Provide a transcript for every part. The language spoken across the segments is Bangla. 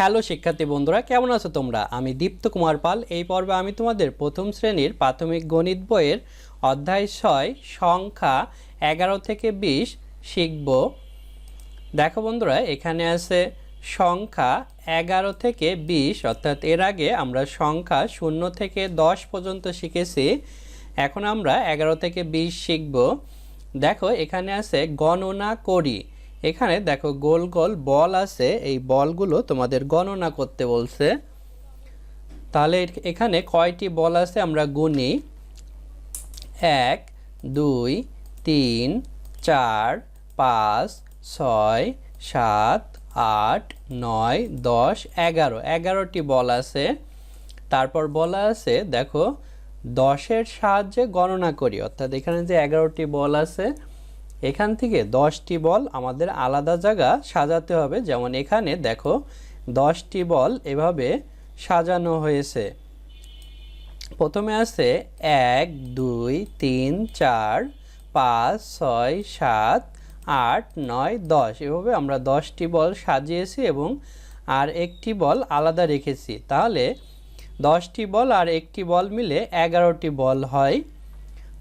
হ্যালো শিক্ষার্থী বন্ধুরা, কেমন আছো তোমরা? আমি দীপ্ত কুমার পাল। এই পর্বে আমি তোমাদের প্রথম শ্রেণির প্রাথমিক গণিত বইয়ের অধ্যায় ছয়, সংখ্যা এগারো থেকে বিশ শিখব। দেখো বন্ধুরা, এখানে আছে সংখ্যা এগারো থেকে বিশ, অর্থাৎ এর আগে আমরা সংখ্যা শূন্য থেকে দশ পর্যন্ত শিখেছি। এখন আমরা এগারো থেকে বিশ শিখব। দেখো, এখানে আছে গণনা করি। এখানে দেখো গোল গোল বল আছে, এই বলগুলো তোমাদের গণনা করতে বলছে। তাহলে এখানে কয়টি বল আছে আমরা গুনি। এক, দুই, তিন, চার, পাঁচ, ছয়, সাত, আট, নয়, দশ, এগারো। এগারোটি বল আছে। তারপর বলা আছে, দেখো, দশের সাহায্যে গণনা করি। অর্থাৎ এখানে যে এগারোটি বল আছে এখান থেকে দশটি বল আমাদের আলাদা জায়গা সাজাতে হবে। যেমন এখানে দেখো দশটি বল এভাবে সাজানো হয়েছে। প্রথমে আছে এক, দুই, তিন, চার, পাঁচ, ছয়, সাত, আট, নয়, দশ। এভাবে আমরা দশটি বল সাজিয়েছি এবং আর একটি বল আলাদা রেখেছি। তাহলে দশটি বল আর একটি বল মিলে এগারোটি বল হয়।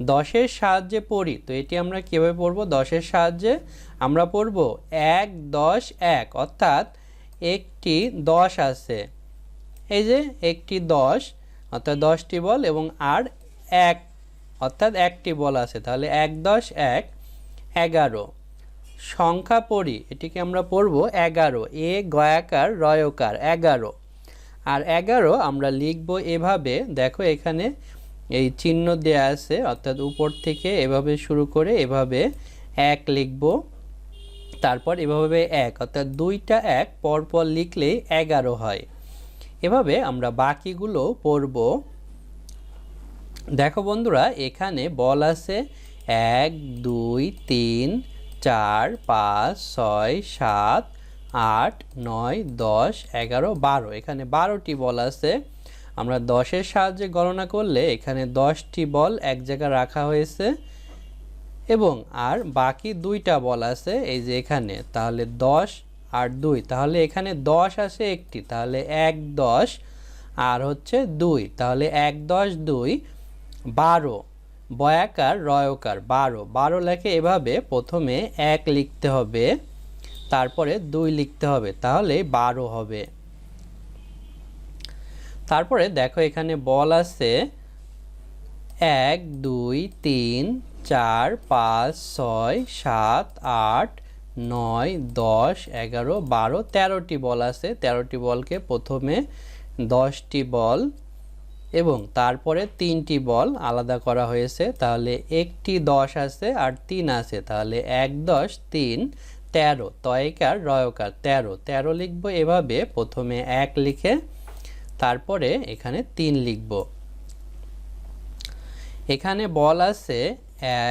দশের সাহায্যে পড়ি। তো এটি আমরা কীভাবে পড়ব? দশের সাহায্যে আমরা পড়ব এক, দশ, এক। অর্থাৎ একটি দশ আছে। এই যে একটি দশ, অর্থাৎ দশটি বল এবং আর এক, অর্থাৎ একটি বল আছে। তাহলে এক, দশ, এক, এগারো। সংখ্যা পড়ি, এটিকে আমরা পড়ব এগারো। এ, গয়াকার, রয়কার, এগারো। আর এগারো আমরা লিখব এভাবে। দেখো এখানে এই চিহ্ন দেয়া আছে, অর্থাৎ উপর থেকে এভাবে শুরু করে এভাবে এক লিখব, তারপর এভাবে এক, অর্থাৎ দুইটা এক পরপর লিখলেই এগারো হয়। এভাবে আমরা বাকিগুলো পড়ব। দেখো বন্ধুরা, এখানে বল আছে এক, দুই, তিন, চার, পাঁচ, ছয়, সাত, আট, নয়, দশ, এগারো, বারো। এখানে বারোটি বল আছে। আমরা দশের সাহায্যে গণনা করলে এখানে দশটি বল এক জায়গায় রাখা হয়েছে এবং আর বাকি দুইটা বল আছে এই যে এখানে। তাহলে দশ আর দুই। তাহলে এখানে দশ আছে একটি। তাহলে এক দশ আর হচ্ছে দুই। তাহলে এক দশ দুই বারো। বয়াকার, রয়কার, বারো। বারো লেখে এভাবে প্রথমে এক লিখতে হবে, তারপরে দুই লিখতে হবে। তাহলে বারো হবে। তারপরে দেখো এখানে বল আছে এক, দুই, তিন, চার, পাঁচ, ছয়, সাত, আট, নয়, দশ, এগারো, বারো, তেরোটি বল আছে। তেরোটি বলকে প্রথমে দশটি বল এবং তারপরে তিনটি বল আলাদা করা হয়েছে। তাহলে একটি দশ আছে আর তিন আছে। তাহলে এক, দশ, তিন, তেরো, তয়কার, রয়কার, তেরো। তেরো লিখব এভাবে। প্রথমে এক লিখে তারপরে এখানে তিন লিখব। এখানে বল আছে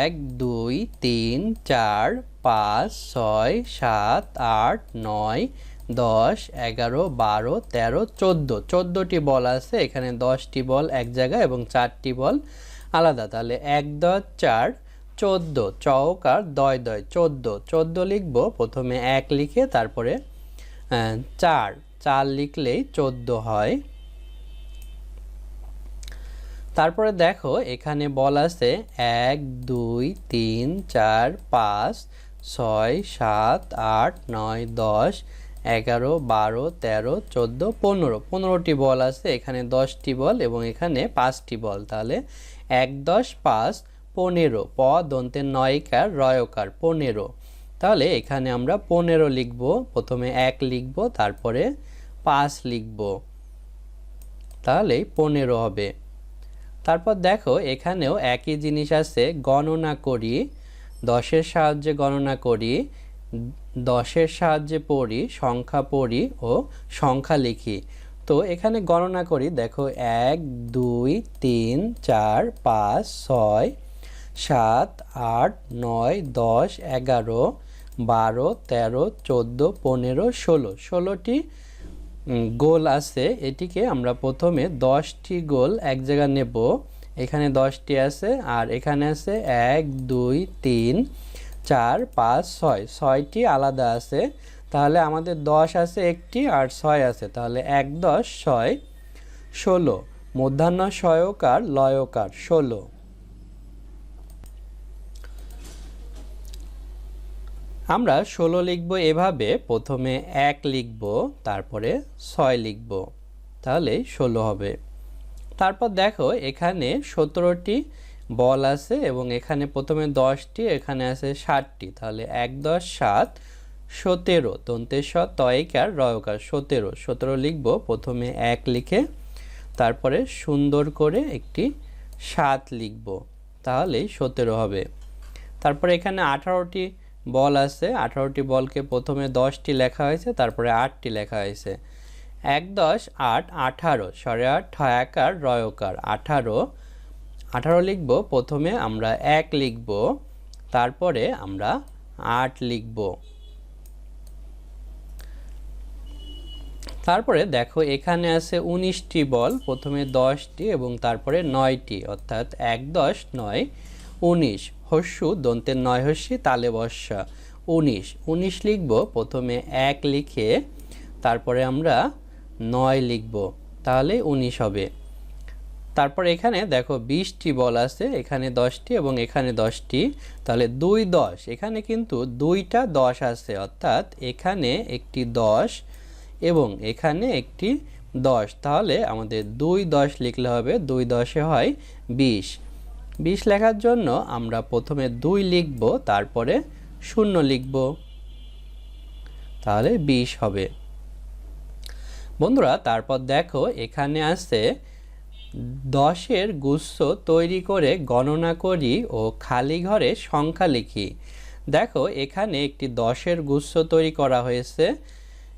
এক, দুই, তিন, চার, পাঁচ, ছয়, সাত, আট, নয়, দশ, এগারো, বারো, তেরো, চোদ্দ। চোদ্দোটি বল আছে, এখানে দশটি বল এক জায়গায় এবং চারটি বল আলাদা। তাহলে এক, দশ, চার, চোদ্দ চৌক আর দয় দয়, চোদ্দ। চোদ্দ লিখব, প্রথমে এক লিখে তারপরে চার। চার লিখলেই চোদ্দ হয়। তারপরে দেখো, এখানে বল আছে এক, দুই, তিন, চার, পাঁচ, ছয়, সাত, আট, নয়, দশ, এগারো, বারো, তেরো, চোদ্দ, পনেরো। পনেরোটি বল আছে, এখানে দশটি বল এবং এখানে পাঁচটি বল। তাহলে এক, দশ, পাঁচ, পনেরো। প, দন্তে নয়কার, রয়কার, পনেরো। তাহলে এখানে আমরা পনেরো লিখব, প্রথমে এক লিখব, তারপরে পাঁচ লিখব। তাহলে পনেরো হবে। তারপর দেখো, এখানেও একই জিনিস আছে, গণনা করি, দশের সাহায্যে গণনা করি, দশের সাহায্যে পড়ি, সংখ্যা পড়ি ও সংখ্যা লিখি। তো এখানে গণনা করি, দেখো, এক, দুই, তিন, চার, পাঁচ, ছয়, সাত, আট, নয়, দশ, এগারো, বারো, তেরো, চোদ্দ, পনেরো, ষোলো। ষোলোটি গোল আছে, এটিকে আমরা প্রথমে দশটি গোল এক জায়গায় নেব। এখানে দশটি আছে আর এখানে আছে এক, দুই, তিন, চার, পাঁচ, ছয়। ছয়টি আলাদা আছে। তাহলে আমাদের দশ আছে একটি আর ছয় আছে। তাহলে এক, দশ, ছয়, ষোলো। মধ্যাহ্ন সয়কার লয়কার ষোলো। আমরা ষোলো লিখব এভাবে, প্রথমে এক লিখব, তারপরে ছয় লিখব। তাহলে ষোলো হবে। তারপর দেখো, এখানে সতেরোটি বল আছে এবং এখানে প্রথমে দশটি, এখানে আছে ষাটটি। তাহলে এক, দশ, সাত, সতেরো। দন্তেশ্বর তয়কার, রয়কার, সতেরো। সতেরো লিখব, প্রথমে এক লিখে, তারপরে সুন্দর করে একটি সাত লিখব। তাহলেই সতেরো হবে। তারপরে এখানে আঠারোটি বল আছে, আঠারোটি বলকে প্রথমে দশটি লেখা হয়েছে, তারপরে আটটি লেখা হয়েছে। এক দশ, আট, আঠারো সরে আট ঠয়াকার রয়কার আঠারো আঠারো লিখব, প্রথমে আমরা এক লিখব, তারপরে আমরা আট লিখব। তারপরে দেখো, এখানে আছে উনিশটি বল, প্রথমে দশটি এবং তারপরে নয়টি, অর্থাৎ এক দশ নয় উনিশ হস্যু দন্তের নয় হস্যি তালে বর্ষা। উনিশ উনিশ লিখব, প্রথমে এক লিখে তারপরে আমরা নয় লিখব, তাহলে উনিশ হবে। তারপর এখানে দেখো বিশটি বল আছে, এখানে দশটি এবং এখানে দশটি, তাহলে দুই দশ, এখানে কিন্তু দুইটা দশ আছে, অর্থাৎ এখানে একটি দশ এবং এখানে একটি দশ, তাহলে আমাদের দুই দশ লিখলে হবে, দুই দশে হয় বিশ। বিশ লেখার জন্য আমরা প্রথমে দুই লিখব, তারপরে শূন্য লিখব। তাহলে বিশ হবে। বন্ধুরা, তারপর দেখো, এখানে আছে দশের গুচ্ছ তৈরি করে গণনা করি ও খালি ঘরে সংখ্যা লিখি। দেখো, এখানে একটি দশের গুচ্ছ তৈরি করা হয়েছে।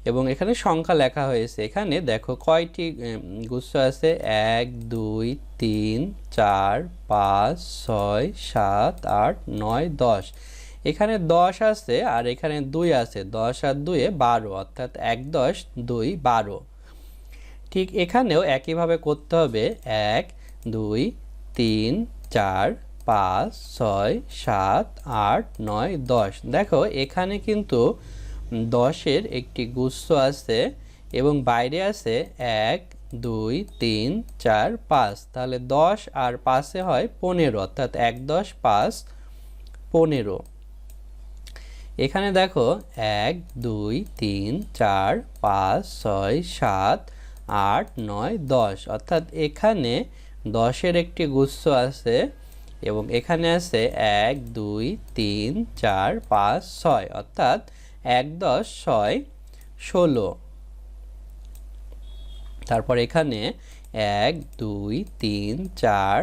এবং এখানে সংখ্যা লেখা হয়েছে। এখানে দেখো কয়টি গুচ্ছ আছে? এক, দুই, তিন, চার, পাঁচ, ছয়, সাত, আট, নয়, দশ। এখানে দশ আছে আর এখানে দুই আছে। দশ আর দুয়ে বারো, অর্থাৎ এক, দশ, দুই, বারো। ঠিক এখানেও একইভাবে করতে হবে। এক, দুই, তিন, চার, পাঁচ, ছয়, সাত, আট, নয়, দশ। দেখো এখানে কিন্তু দশের একটি গুচ্ছ আছে এবং বাইরে আছে এক, দুই, তিন, চার, পাঁচ। তাহলে দশ আর পাঁচে হয় পনেরো, অর্থাৎ এক দশ পাঁচ পনেরো। এখানে দেখো এক, দুই, তিন, চার, পাঁচ, ছয়, সাত, আট, নয়, দশ। অর্থাৎ এখানে দশের একটি গুচ্ছ আছে এবং এখানে আছে এক, দুই, তিন, চার, পাঁচ, ছয়। অর্থাৎ এক দশ ছয় ষোলো। তারপর এখানে এক, দুই, তিন, চার,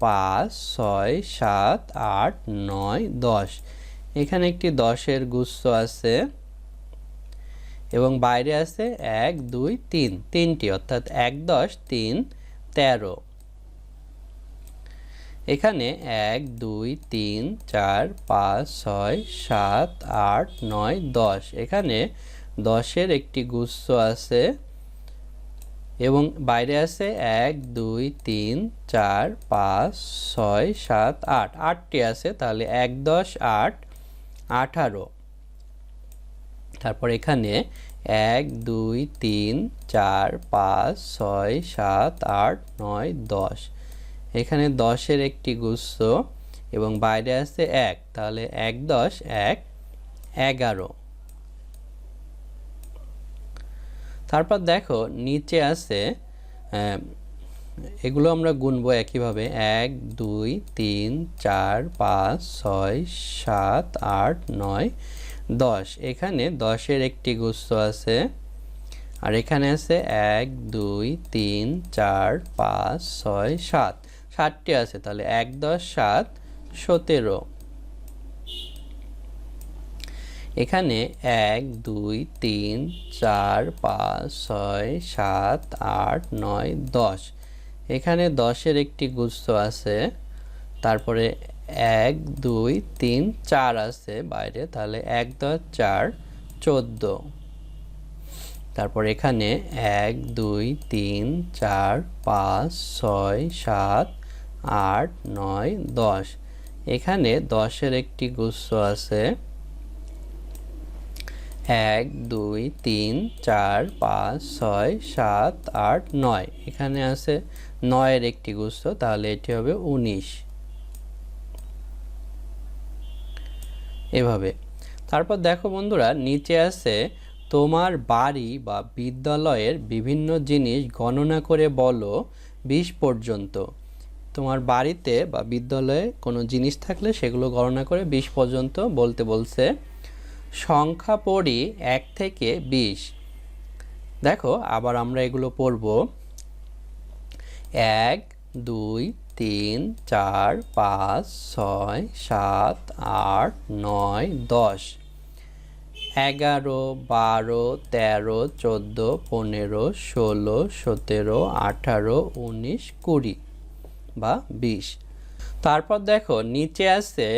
পাঁচ, ছয়, সাত, আট, নয়, দশ। এখানে একটি দশের গুচ্ছ আছে এবং বাইরে আছে এক, দুই, তিন। তিনটি, অর্থাৎ এক, দশ, তিন, তেরো। এখানে এক, দুই, তিন, চার, পাঁচ, ছয়, সাত, আট, নয়, দশ। এখানে দশের একটি গুচ্ছ আছে এবং বাইরে আছে এক, দুই, তিন, চার, পাঁচ, ছয়, সাত, আট। আটটি আছে, তাহলে এক, দশ, আট, আঠারো। তারপর এখানে এক, দুই, তিন, চার, পাঁচ, ছয়, সাত, আট, নয়, দশ। এখানে দশের একটি গুচ্ছ এবং বাইরে আছে এক, তাহলে এক দশ, এক, এগারো। তারপর দেখো, নিচে আছে এগুলো আমরা গুনবো একইভাবে। এক, দুই, তিন, চার, পাঁচ, ছয়, সাত, আট, নয়, দশ। এখানে দশের একটি গুচ্ছ আছে। আর এখানে আছে এক, দুই, তিন, চার, পাঁচ, ছয়, সাত। ষাটটি আছে, তাহলে এক, দশ, সাত, সতেরো। এখানে এক, দুই, তিন, চার, পাঁচ, ছয়, সাত, আট, নয়, দশ। এখানে দশের একটি গুচ্ছ আছে, তারপরে এক, দুই, তিন, চার আছে বাইরে, তাহলে এক, দশ, চার, চোদ্দ। তারপর এখানে এক, দুই, তিন, চার, পাঁচ, ছয়, সাত আট, নয়, দশ। এখানে দশের একটি গুচ্ছ আছে। এক, দুই, তিন, চার, পাঁচ, ছয়, সাত, আট, নয়। এখানে আছে নয়ের একটি গুচ্ছ, তাহলে এটি হবে উনিশ। এভাবে। তারপর দেখো বন্ধুরা, নিচে আছে তোমার বাড়ি বা বিদ্যালয়ের বিভিন্ন জিনিস গণনা করে বলো বিশ পর্যন্ত। তোমার বাড়িতে বা বিদ্যালয়ে কোনো জিনিস থাকলে সেগুলো গণনা করে বিশ পর্যন্ত বলতে বলছে। সংখ্যা পড়ি এক থেকে বিশ। দেখো, আবার আমরা এগুলো পড়ব। এক, দুই, তিন, চার, পাঁচ, ছয়, সাত, আট, নয়, দশ। এগারো, বারো, তেরো, চোদ্দ, পনেরো, ষোলো, সতেরো, আঠারো, উনিশ, কুড়ি। বা বিশ। তারপর দেখো, নিচে আছে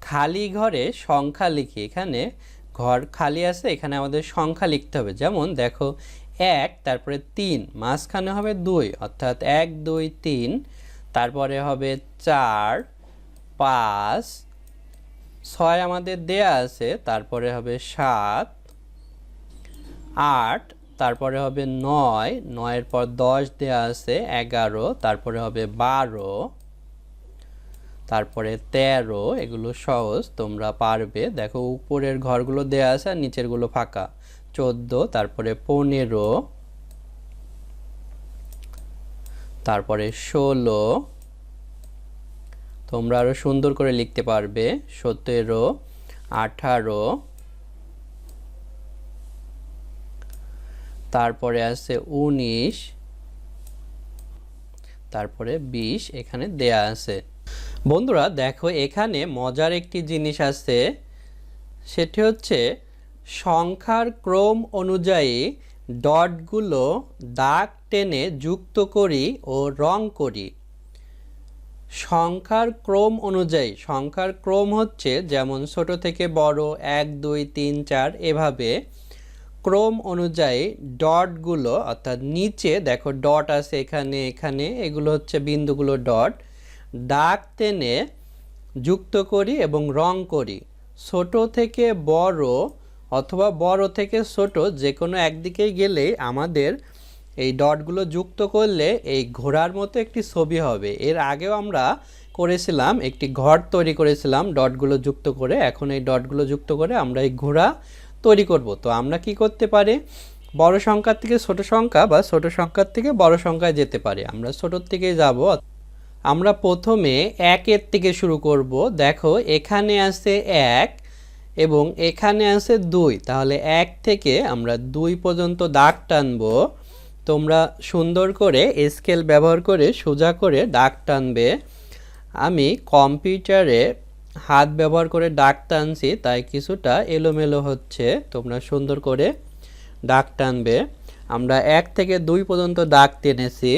খালি ঘরে সংখ্যা লিখি। এখানে ঘর খালি আছে, এখানে আমাদের সংখ্যা লিখতে হবে। যেমন দেখো, এক, তারপরে তিন, মাঝখানে হবে দুই, অর্থাৎ এক, দুই, তিন, তারপরে হবে চার, পাঁচ, ছয় আমাদের দেয়া আছে, তারপরে হবে সাত, আট তারপরে হবে নয়, নয়ের পর দশ দেয়া আছে এগারো, তারপরে হবে বারো, তারপরে তেরো, এগুলো সহজ, তোমরা পারবে। দেখো, উপরের ঘরগুলো দেয়া আছে আর নিচেরগুলো ফাঁকা। চোদ্দ, তারপরে পনেরো, তারপরে ষোলো, তোমরা আরও সুন্দর করে লিখতে পারবে, সতেরো, আঠারো তারপরে আছে উনিশ, তারপরে বিশ এখানে দেয়া আছে। বন্ধুরা, দেখো এখানে মজার একটি জিনিস আছে, সেটি হচ্ছে সংখ্যার ক্রম অনুযায়ী ডটগুলো দাগ টেনে যুক্ত করি ও রং করি। সংখ্যার ক্রম অনুযায়ী, সংখ্যার ক্রম হচ্ছে যেমন ছোট থেকে বড়, এক, দুই, তিন, চার, এভাবে ক্রম অনুযায়ী ডটগুলো অর্থাৎ নিচে দেখো ডট আছে এখানে এখানে, এগুলো হচ্ছে বিন্দুগুলো ডট, দাগ টেনে যুক্ত করি এবং রং করি। ছোট থেকে বড় অথবা বড় থেকে ছোট যে কোনো একদিকেই গেলেই আমাদের এই ডটগুলো যুক্ত করলে এই ঘোড়ার মতো একটি ছবি হবে। এর আগেও আমরা করেছিলাম, একটি ঘর তৈরি করেছিলাম ডটগুলো যুক্ত করে। এখন এই ডটগুলো যুক্ত করে আমরা এই ঘোড়া তৈরি করব। তো আমরা কি করতে পারি? বড় সংখ্যার থেকে ছোট সংখ্যা বা ছোট সংখ্যার থেকে বড় সংখ্যায় যেতে পারে। আমরা ছোটোর থেকে যাব। আমরা প্রথমে একের থেকে শুরু করব। দেখো, এখানে আছে এক এবং এখানে আছে দুই। তাহলে এক থেকে আমরা দুই পর্যন্ত দাগ টানবো। তোমরা সুন্দর করে স্কেল ব্যবহার করে সোজা করে দাগ টানবে। আমি কম্পিউটারে হাত ব্যবহার করে দাগ টানছি, তাই কিছুটা এলোমেলো হচ্ছে। তোমরা সুন্দর করে দাগ টানবে। আমরা এক থেকে দুই পর্যন্ত দাগ টেনেছি।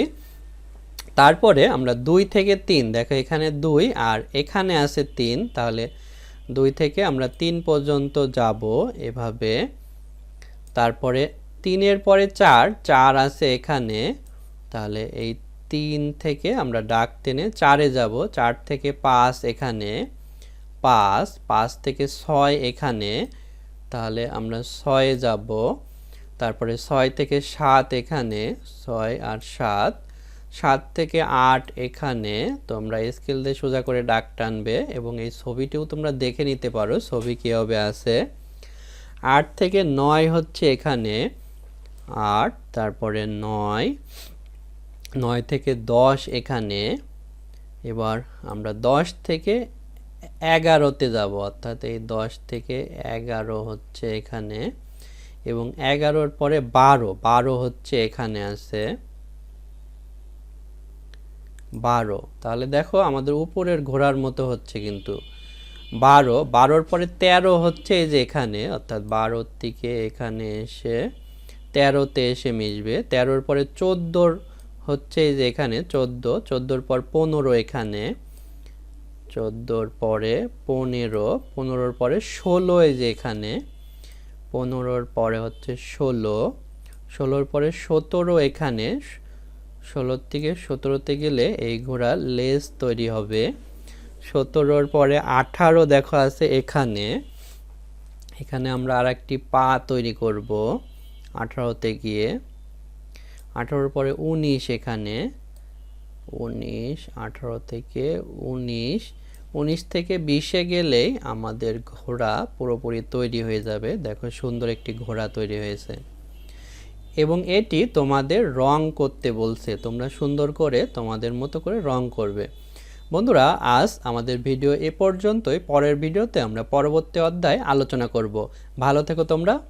তারপরে আমরা দুই থেকে তিন, দেখো এখানে দুই আর এখানে আছে তিন, তাহলে দুই থেকে আমরা তিন পর্যন্ত যাব এভাবে। তারপরে তিনের পরে চার চার আছে এখানে, তাহলে এই তিন থেকে আমরা ডাক টেনে চারে যাব, চার থেকে পাঁচ এখানে। পাঁচ পাঁচ থেকে ছয় এখানে, তাহলে আমরা ছয়ে যাব। তারপরে ছয় থেকে সাত এখানে, ছয় আর সাত। সাত থেকে আট এখানে তোমরা স্কেল দিয়ে সোজা করে ডাক টানবে এবং এই ছবিটিও তোমরা দেখে নিতে পারো, ছবি কীভাবে আছে। আট থেকে নয় হচ্ছে এখানে, আট, তারপরে নয়। নয় থেকে দশ এখানে, এবার আমরা দশ থেকে এগারোতে যাব, অর্থাৎ এই দশ থেকে এগারো হচ্ছে এখানে, এবং এগারোর পরে বারো বারো হচ্ছে এখানে আছে। বারো, তাহলে দেখো আমাদের উপরের ঘোড়ার মতো হচ্ছে কিন্তু। বারো, বারোর পরে তেরো হচ্ছে এই যে এখানে, অর্থাৎ বারোর থেকে এখানে এসে তেরোতে এসে মিশবে। তেরোর পরে চোদ্দোর হচ্ছে এই যে এখানে, চোদ্দ, চোদ্দোর পর পনেরো এখানে। চোদ্দোর পরে পনেরো, পনেরোর পরে ষোলো এই যে এখানে। পনেরোর পরে হচ্ছে ষোলো, ষোলোর পরে সতেরো এখানে। ষোলোর থেকে সতেরোতে গেলে এই ঘোড়ার লেজ তৈরি হবে। সতেরোর পরে আঠারো দেখো আছে এখানে। এখানে আমরা আর একটি পা তৈরি করব আঠারোতে গিয়ে। আঠারোর পরে উনিশ এখানে। উনিশ, আঠারো থেকে উনিশ। উনিশ থেকে বিশে গেলেই আমাদের ঘোড়া পুরোপুরি তৈরি হয়ে যাবে। দেখো সুন্দর একটি ঘোড়া তৈরি হয়েছে। এবং এটি তোমাদের রং করতে বলছে। তোমরা সুন্দর করে তোমাদের মতো করে রং করবে। বন্ধুরা, আজ আমাদের ভিডিও এ পর্যন্তই। পরের ভিডিওতে আমরা পরবর্তী অধ্যায় আলোচনা করব। ভালো থেকো তোমরা।